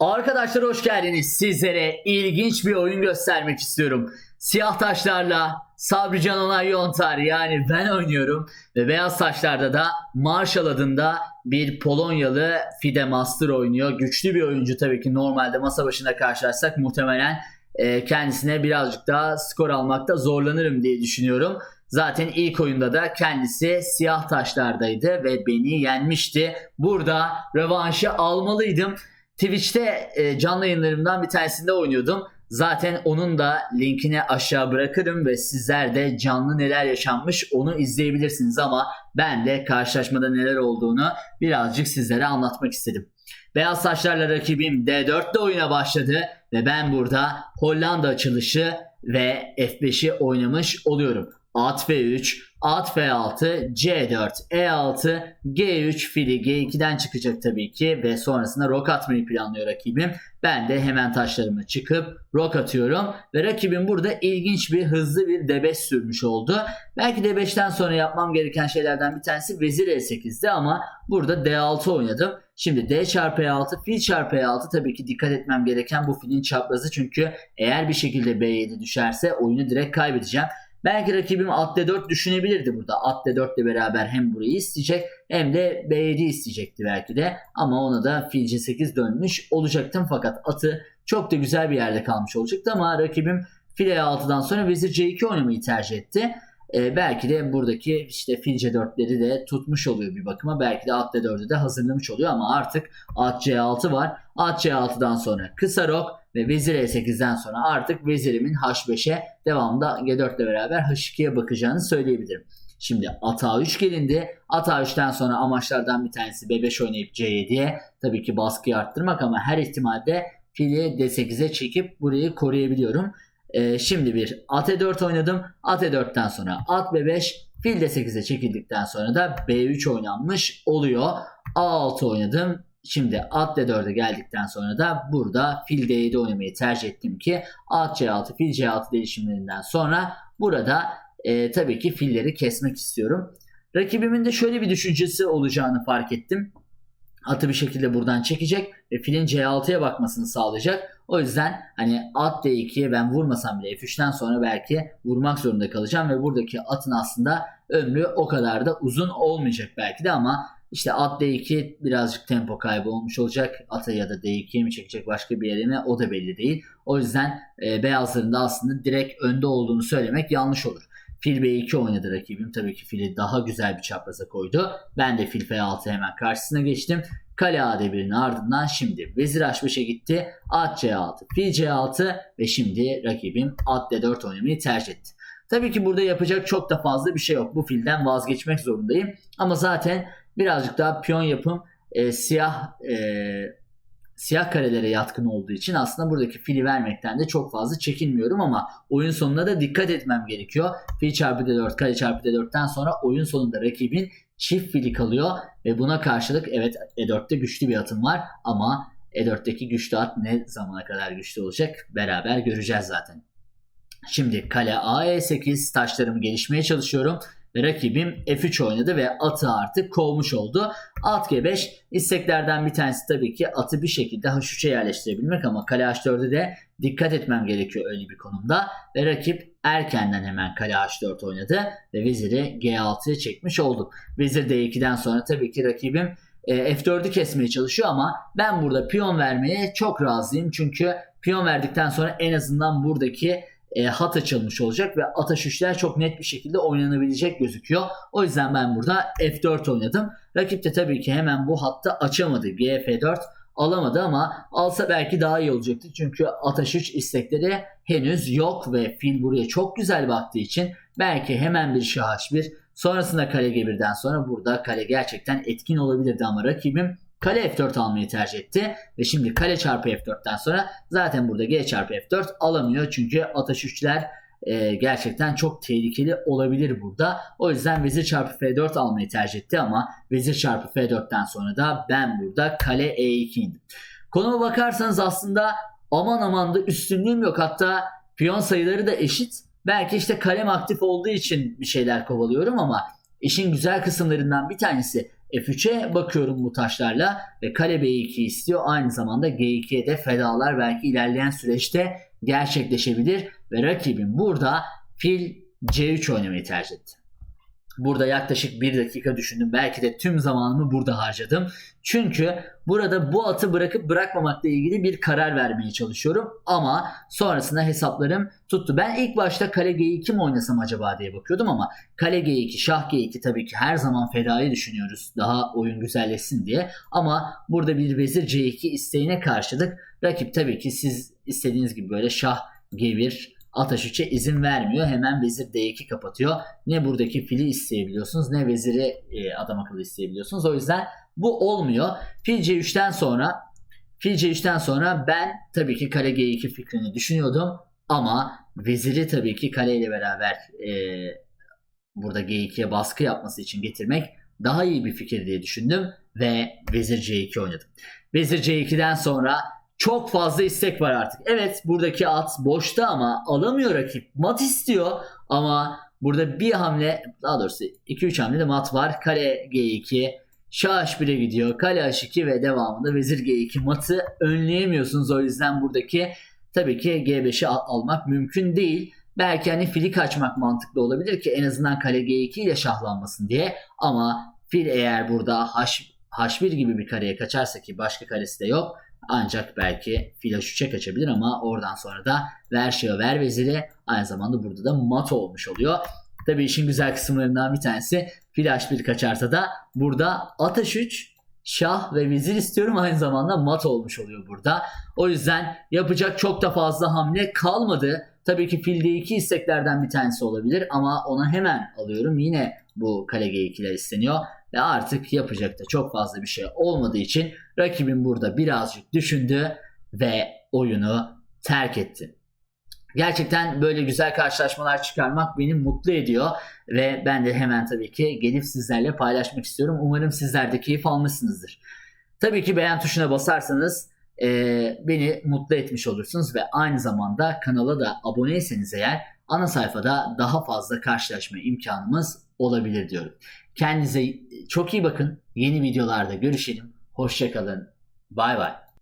Arkadaşlar hoş geldiniz. Sizlere ilginç bir oyun göstermek istiyorum. Siyah taşlarla Sabrican Onay Yontar yani ben oynuyorum. Ve beyaz taşlarda da Marshall adında bir Polonyalı Fide Master oynuyor. Güçlü bir oyuncu tabii ki normalde masa başında karşılaşsak muhtemelen e, kendisine birazcık daha skor almakta zorlanırım diye düşünüyorum. Zaten ilk oyunda da kendisi siyah taşlardaydı ve beni yenmişti. Burada rövanşı almalıydım. Twitch'te e, canlı yayınlarımdan bir tanesinde oynuyordum. Zaten onun da linkini aşağı bırakırım ve sizler de canlı neler yaşanmış onu izleyebilirsiniz ama ben de karşılaşmada neler olduğunu birazcık sizlere anlatmak istedim. Beyaz saçlarla rakibim D4'te oyuna başladı ve ben burada Hollanda açılışı ve F5'i oynamış oluyorum. At F3, At F6, C4, E6, G3 fili G2'den çıkacak tabii ki ve sonrasında rok atmayı planlıyor rakibim. Ben de hemen taşlarımı çıkıp rok atıyorum ve rakibim burada ilginç bir hızlı bir D5 sürmüş oldu. Belki D5'ten sonra yapmam gereken şeylerden bir tanesi vezir E8'di ama burada D6 oynadım. Şimdi D çarpı E6, fil çarpı E6 tabii ki dikkat etmem gereken bu filin çaprazı çünkü eğer bir şekilde B7 düşerse oyunu direkt kaybedeceğim. Belki rakibim at D4 düşünebilirdi burada. At D4 ile beraber hem burayı isteyecek hem de B7 isteyecekti belki de. Ama ona da fil C8 dönmüş olacaktım. Fakat atı çok da güzel bir yerde kalmış olacaktı. Ama rakibim fil E6'dan sonra vezir C2 oynamayı tercih etti. Ee, belki de buradaki işte fil C4'leri de tutmuş oluyor bir bakıma. Belki de at D4'ü de hazırlamış oluyor ama artık at C6 var. At C6'dan sonra kısa rok ve vezir E8'den sonra artık vezirimin H5'e devamında G4 ile beraber H2'ye bakacağını söyleyebilirim. Şimdi at A3 gelindi. At A3'ten sonra amaçlardan bir tanesi B5 oynayıp C7'ye tabii ki baskıyı arttırmak ama her ihtimalde fili D8'e çekip burayı koruyabiliyorum. Ee, şimdi bir at E4 oynadım. At E4'ten sonra at B5 fil D8'e çekildikten sonra da B3 oynanmış oluyor. A6 oynadım. Şimdi at D4'e geldikten sonra da burada fil D7 oynamayı tercih ettim ki at C6 fil C6 değişimlerinden sonra burada e, tabii ki filleri kesmek istiyorum. Rakibimin de şöyle bir düşüncesi olacağını fark ettim. Atı bir şekilde buradan çekecek ve filin C6'ya bakmasını sağlayacak. O yüzden hani at D2'ye ben vurmasam bile F3'ten sonra belki vurmak zorunda kalacağım ve buradaki atın aslında ömrü o kadar da uzun olmayacak belki de ama işte at D2 birazcık tempo kaybı olmuş olacak. Ata ya da D2'ye mi çekecek başka bir yere mi o da belli değil. O yüzden e, beyazların da aslında direkt önde olduğunu söylemek yanlış olur. Fil B2 oynadı rakibim. Tabii ki fili daha güzel bir çapraza koydu. Ben de fil F6 hemen karşısına geçtim. Kale A1'in ardından şimdi vezir H5'e gitti. At C6, fil C6 ve şimdi rakibim at D4 oynamayı tercih etti. Tabii ki burada yapacak çok da fazla bir şey yok. Bu filden vazgeçmek zorundayım. Ama zaten birazcık daha piyon yapım e, siyah e, siyah karelere yatkın olduğu için aslında buradaki fili vermekten de çok fazla çekinmiyorum ama oyun sonuna da dikkat etmem gerekiyor. Fil çarpı d4 kare çarpı d4'ten sonra oyun sonunda rakibin çift fili kalıyor ve buna karşılık evet e4'te güçlü bir atım var ama e4'teki güçlü at ne zamana kadar güçlü olacak beraber göreceğiz zaten. Şimdi kale A E8 taşlarımı gelişmeye çalışıyorum. Rakibim F3 oynadı ve atı artık kovmuş oldu. At G5 isteklerden bir tanesi tabii ki atı bir şekilde H3'e yerleştirebilmek ama kale H4'e de dikkat etmem gerekiyor öyle bir konumda. Ve rakip erkenden hemen kale H4 oynadı ve veziri G6'ya çekmiş oldum. Vezir D2'den sonra tabii ki rakibim e, F4'ü kesmeye çalışıyor ama ben burada piyon vermeye çok razıyım. Çünkü piyon verdikten sonra en azından buradaki e, hat açılmış olacak ve ataş üçler çok net bir şekilde oynanabilecek gözüküyor. O yüzden ben burada F4 oynadım. Rakip de tabii ki hemen bu hatta açamadı. GF4 alamadı ama alsa belki daha iyi olacaktı. Çünkü ataş 3 istekleri henüz yok ve fil buraya çok güzel baktığı için belki hemen bir şah h1 sonrasında kale G1'den sonra burada kale gerçekten etkin olabilirdi ama rakibim Kale F4 almayı tercih etti. Ve şimdi kale çarpı F4'ten sonra zaten burada G çarpı F4 alamıyor. Çünkü üçler e, gerçekten çok tehlikeli olabilir burada. O yüzden vezir çarpı F4 almayı tercih etti ama vezir çarpı F4'ten sonra da ben burada kale E2 indim. Konuma bakarsanız aslında aman aman da üstünlüğüm yok. Hatta piyon sayıları da eşit. Belki işte kalem aktif olduğu için bir şeyler kovalıyorum ama işin güzel kısımlarından bir tanesi F3'e bakıyorum bu taşlarla ve kale B2 istiyor. Aynı zamanda G2'ye de fedalar belki ilerleyen süreçte gerçekleşebilir ve rakibim burada fil C3 oynamayı tercih etti. Burada yaklaşık bir dakika düşündüm. Belki de tüm zamanımı burada harcadım. Çünkü burada bu atı bırakıp bırakmamakla ilgili bir karar vermeye çalışıyorum. Ama sonrasında hesaplarım tuttu. Ben ilk başta kale G2 mi oynasam acaba diye bakıyordum ama kale G2, şah G2 tabii ki her zaman fedayı düşünüyoruz. Daha oyun güzelleşsin diye. Ama burada bir vezir C2 isteğine karşılık rakip tabii ki siz istediğiniz gibi böyle şah G1 Ataş 3'e izin vermiyor. Hemen vezir D2 kapatıyor. Ne buradaki fili isteyebiliyorsunuz ne veziri e, adam akıllı isteyebiliyorsunuz. O yüzden bu olmuyor. Fil C3'ten sonra Fil C3'ten sonra ben tabii ki kale G2 fikrini düşünüyordum. Ama veziri tabii ki kaleyle beraber e, burada G2'ye baskı yapması için getirmek daha iyi bir fikir diye düşündüm. Ve vezir C2 oynadım. Vezir C2'den sonra çok fazla istek var artık. Evet buradaki at boşta ama alamıyor rakip. Mat istiyor ama burada bir hamle daha doğrusu 2-3 hamle de mat var. Kale G2 Şah H1'e gidiyor. Kale H2 ve devamında Vezir G2 matı önleyemiyorsunuz. O yüzden buradaki tabii ki G5'i al- almak mümkün değil. Belki hani fili kaçmak mantıklı olabilir ki en azından kale G2 ile şahlanmasın diye. Ama fil eğer burada H, H1 gibi bir kareye kaçarsa ki başka karesi de yok. Ancak belki fil H3'e kaçabilir ama oradan sonra da ver şahı ver veziri aynı zamanda burada da mat olmuş oluyor. Tabii işin güzel kısımlarından bir tanesi fil H1 kaçarsa da burada at H3 şah ve vezir istiyorum aynı zamanda mat olmuş oluyor burada. O yüzden yapacak çok da fazla hamle kalmadı. Tabii ki fil D2 isteklerden bir tanesi olabilir ama onu hemen alıyorum. Yine bu kale G2'ler isteniyor ve artık yapacak da çok fazla bir şey olmadığı için rakibim burada birazcık düşündü ve oyunu terk etti. Gerçekten böyle güzel karşılaşmalar çıkarmak beni mutlu ediyor ve ben de hemen tabii ki gelip sizlerle paylaşmak istiyorum. Umarım sizler de keyif almışsınızdır. Tabii ki beğen tuşuna basarsanız e, beni mutlu etmiş olursunuz ve aynı zamanda kanala da aboneyseniz eğer ana sayfada daha fazla karşılaşma imkanımız olabilir diyorum. Kendinize çok iyi bakın. Yeni videolarda görüşelim. Hoşçakalın. Bay bay.